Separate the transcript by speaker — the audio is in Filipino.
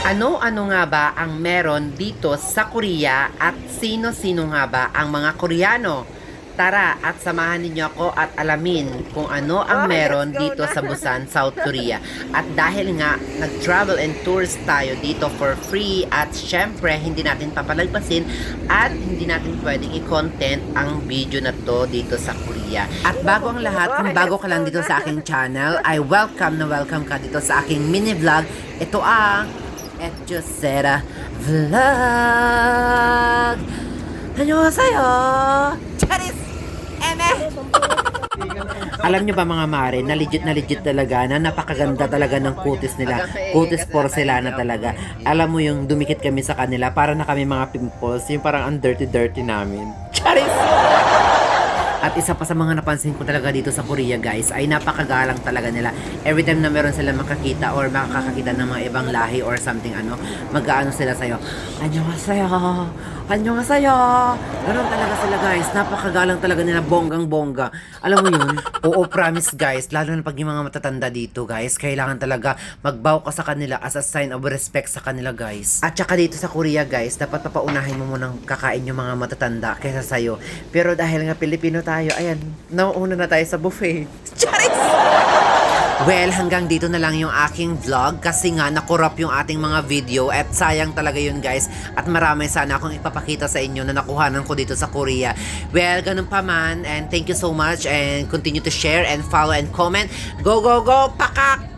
Speaker 1: Ano-ano nga ba ang meron dito sa Korea at sino-sino nga ba ang mga Koreano? Tara at samahan ninyo ako at alamin kung ano ang meron dito
Speaker 2: na.
Speaker 1: sa Busan, South Korea. At dahil nga nag-travel and tours tayo dito for free at syempre hindi natin papalagpasin at hindi natin pwedeng i-content ang video na to dito sa Korea. At bago ang lahat, kung bago ka lang dito sa aking channel, I welcome na welcome ka dito sa aking mini vlog. Ito ang Etjosera Vlog! Annyeonghaseyo! Charis! Eme! Alam nyo ba mga mare, na legit na legit talaga, na napakaganda talaga ng kutis nila. Kutis porcelana talaga. Alam mo yung dumikit kami sa kanila, para na kami mga pimples, yung parang ang dirty-dirty namin. Charis! At isa pa sa mga napansin ko talaga dito sa Korea guys ay napakagalang talaga nila. Every time na meron sila makakita or makakakita ng mga ibang lahi or something ano, mag-aano sila sa'yo. Anyo nga sa'yo! Anyo nga sa'yo! Ganun talaga sila guys. Napakagalang talaga nila bonggang bongga. Alam mo yun? Oo, promise guys. Lalo na pag yung mga matatanda dito guys, kailangan talaga magbow ka sa kanila as a sign of respect sa kanila guys. At saka dito sa Korea guys, dapat papaunahin mo munang kakain yung mga matatanda kaysa sa'yo. Pero dahil nga Pilipino tayo, ayan, nauuna na tayo sa buffet. Charis! Well, hanggang dito na lang yung aking vlog kasi nga nakorap yung ating mga video at sayang talaga yun guys at marami sana akong ipapakita sa inyo na nakuhanan ko dito sa Korea. Well, ganun pa man and thank you so much and continue to share and follow and comment. Go, go, go! Pakak!